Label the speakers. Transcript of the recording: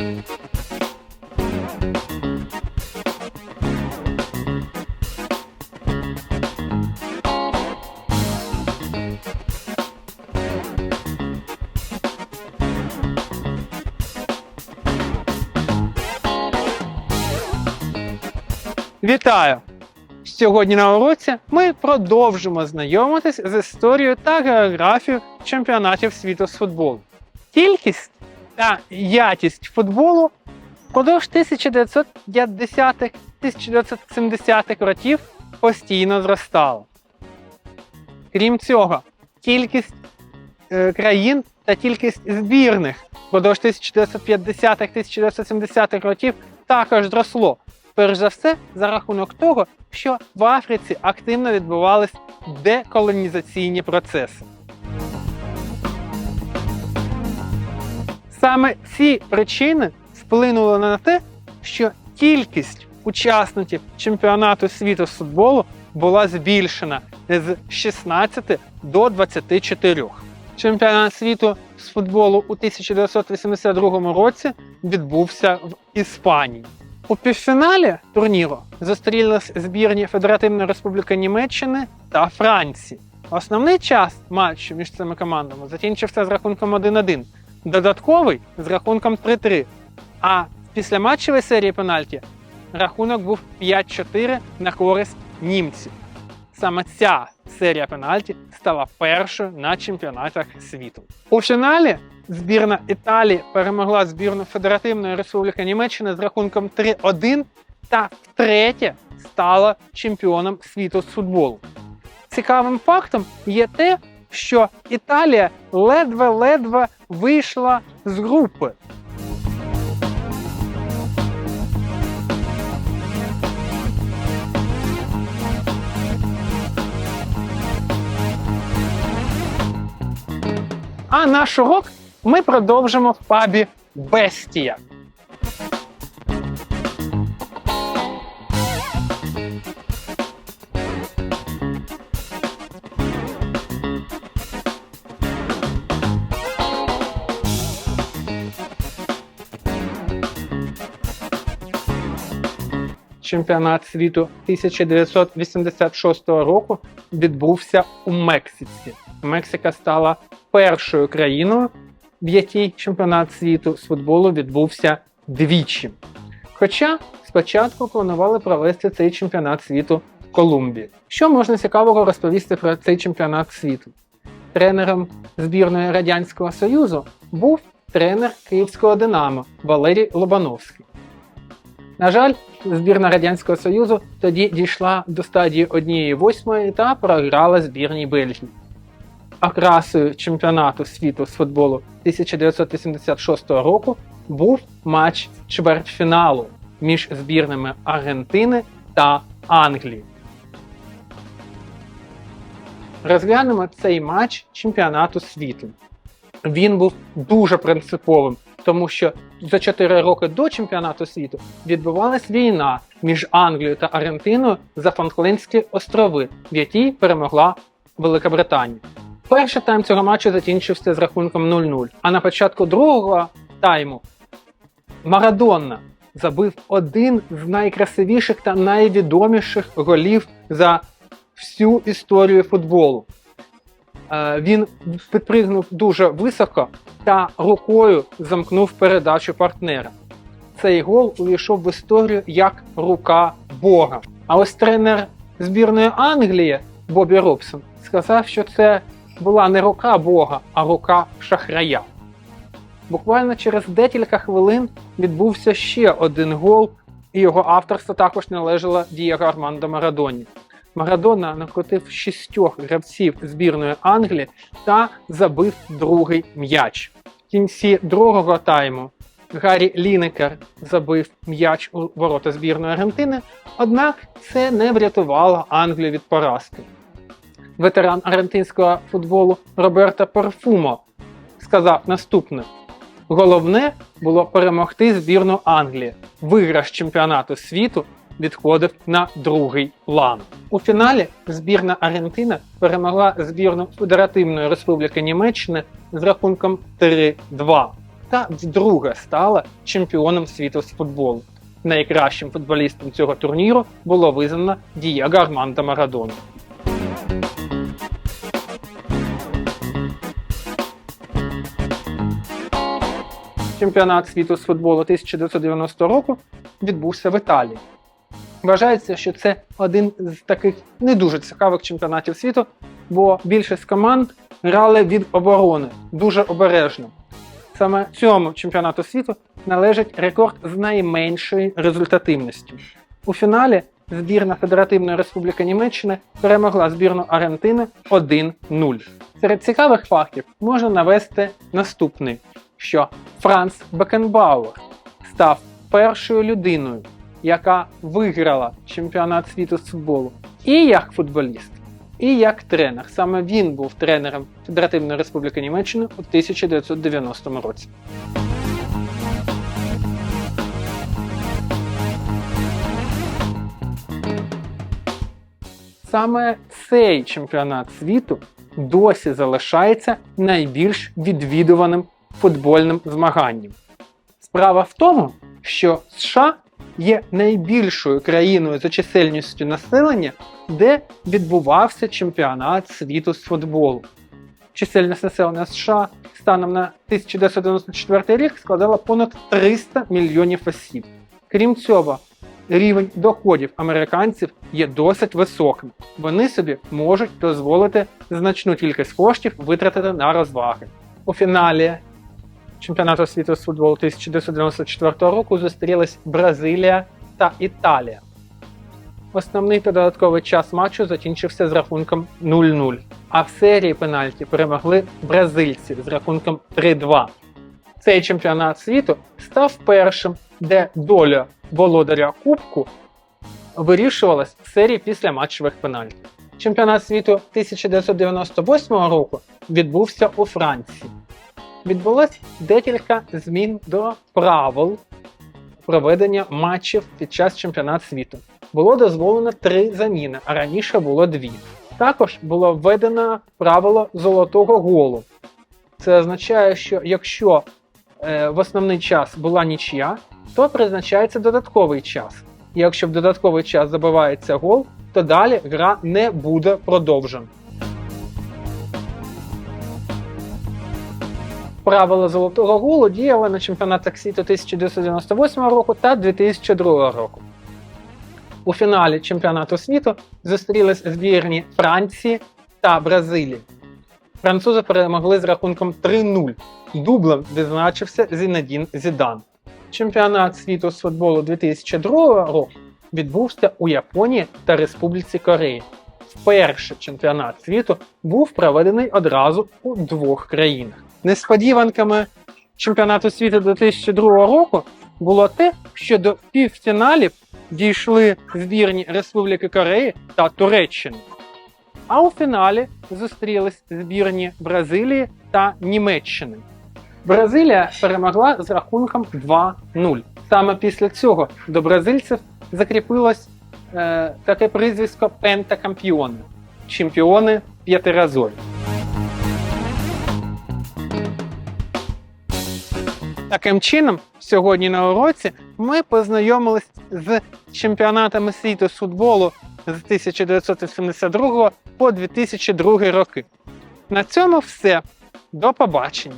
Speaker 1: Вітаю! Сьогодні на уроці ми продовжимо знайомитись з історією та географією чемпіонатів світу з футболу. Кількість та якість футболу впродовж 1950-1970-х років постійно зростала. Крім цього, кількість е, країн та кількість збірних впродовж 1950-1970-х років також зросло. Перш за все, за рахунок того, що в Африці активно відбувались деколонізаційні процеси. Саме ці причини вплинули на те, що кількість учасників чемпіонату світу з футболу була збільшена з 16 до 24. Чемпіонат світу з футболу у 1982 році відбувся в Іспанії. У півфіналі турніру зустрілись збірні Федеративної Республіки Німеччини та Франції. Основний час матчу між цими командами закінчився з рахунком 1-1, додатковий з рахунком 3-3. А в післяматчевій серії пенальті рахунок був 5-4 на користь німців. Саме ця серія пенальті стала першою на чемпіонатах світу. У фіналі збірна Італії перемогла збірну Федеративної Республіки Німеччини з рахунком 3-1 та втретє стала чемпіоном світу з футболу. Цікавим фактом є те, що Італія ледве-ледве вийшла з групи. А наш урок ми продовжимо в пабі Бестія. Чемпіонат світу 1986 року відбувся у Мексиці. Мексика стала першою країною, в якій чемпіонат світу з футболу відбувся двічі. Хоча спочатку планували провести цей чемпіонат світу в Колумбії. Що можна цікавого розповісти про цей чемпіонат світу? Тренером збірної Радянського Союзу був тренер Київського Динамо Валерій Лобановський. На жаль, збірна Радянського Союзу тоді дійшла до стадії 1-8 та програла збірній Бельгії. Окрасою чемпіонату світу з футболу 1986 року був матч чвертьфіналу між збірними Аргентини та Англії. Розглянемо цей матч чемпіонату світу. Він був дуже принциповим, тому що за 4 роки до чемпіонату світу відбувалась війна між Англією та Аргентиною за Фолклендські острови, в якій перемогла Велика Британія. Перший тайм цього матчу закінчився з рахунком 0-0. А на початку другого тайму Марадонна забив один з найкрасивіших та найвідоміших голів за всю історію футболу. Е, Він підпригнув дуже високо та рукою замкнув передачу партнера. Цей гол увійшов в історію як рука Бога. А ось тренер збірної Англії Бобі Робсон сказав, що це була не рука Бога, а рука шахрая. Буквально через декілька хвилин відбувся ще один гол, і його авторство також належало Дієго Армандо Марадоні. Марадона накрутив шістьох гравців збірної Англії та забив другий м'яч. В кінці другого тайму Гаррі Лінекер забив м'яч у ворота збірної Аргентини, однак це не врятувало Англію від поразки. Ветеран аргентинського футболу Роберто Перфумо сказав наступне: головне було перемогти збірну Англії. Виграш чемпіонату світу відходив на другий план. У фіналі збірна Аргентина перемогла збірну Федеративної Республіки Німеччини з рахунком 3-2. та вдруге стала чемпіоном світу з футболу. Найкращим футболістом цього турніру було визнано Дієго Армандо Марадону. Чемпіонат світу з футболу 1990 року відбувся в Італії. Вважається, що це один з таких не дуже цікавих чемпіонатів світу, бо більшість команд грали від оборони дуже обережно. Саме цьому чемпіонату світу належить рекорд з найменшою результативністю. У фіналі збірна Федеративної Республіки Німеччини перемогла збірну Аргентини 1-0. Серед цікавих фактів можна навести наступний, що Франц Бекенбауер став першою людиною, яка виграла чемпіонат світу з футболу і як футболіст, і як тренер. Саме він був тренером Федеративної Республіки Німеччини у 1990 році. Саме цей чемпіонат світу досі залишається найбільш відвідуваним футбольним змаганням. Справа в тому, що США є найбільшою країною за чисельністю населення, де відбувався чемпіонат світу з футболу. Чисельність населення США станом на 1994 рік складала понад 300 мільйонів осіб. Крім цього, рівень доходів американців є досить високим. Вони собі можуть дозволити значну кількість коштів витратити на розваги. У фіналі чемпіонату світу з футболу 1994 року зустрілись Бразилія та Італія. Основний та додатковий час матчу закінчився з рахунком 0-0, а в серії пенальті перемогли бразильці з рахунком 3-2. Цей чемпіонат світу став першим, де доля володаря Кубку вирішувалась в серії після матчевих пенальтів. Чемпіонат світу 1998 року відбувся у Франції. Відбулось декілька змін до правил проведення матчів під час чемпіонату світу. Було дозволено три заміни, а раніше було дві. Також було введено правило золотого голу. Це означає, що якщо е, в основний час була нічия, то призначається додатковий час. І якщо в додатковий час забивається гол, то далі гра не буде продовжена. Правила золотого голу діяли на чемпіонатах світу 1998 року та 2002 року. У фіналі чемпіонату світу зустрілись збірні Франції та Бразилії. Французи перемогли з рахунком 3-0. Дублем відзначився Зінедін Зідан. Чемпіонат світу з футболу 2002 року відбувся у Японії та Республіці Кореї. Вперше чемпіонат світу був проведений одразу у двох країнах. Несподіванками чемпіонату світу 2002 року було те, що до півфіналів дійшли збірні Республіки Кореї та Туреччини. А у фіналі зустрілись збірні Бразилії та Німеччини. Бразилія перемогла з рахунком 2-0. Саме після цього до бразильців закріпилось е, таке прізвисько Пентакампіони чемпіони п'ятиразові. Таким чином, сьогодні на уроці ми познайомились з чемпіонатами світу з футболу з 1982 по 2002 роки. На цьому все. До побачення!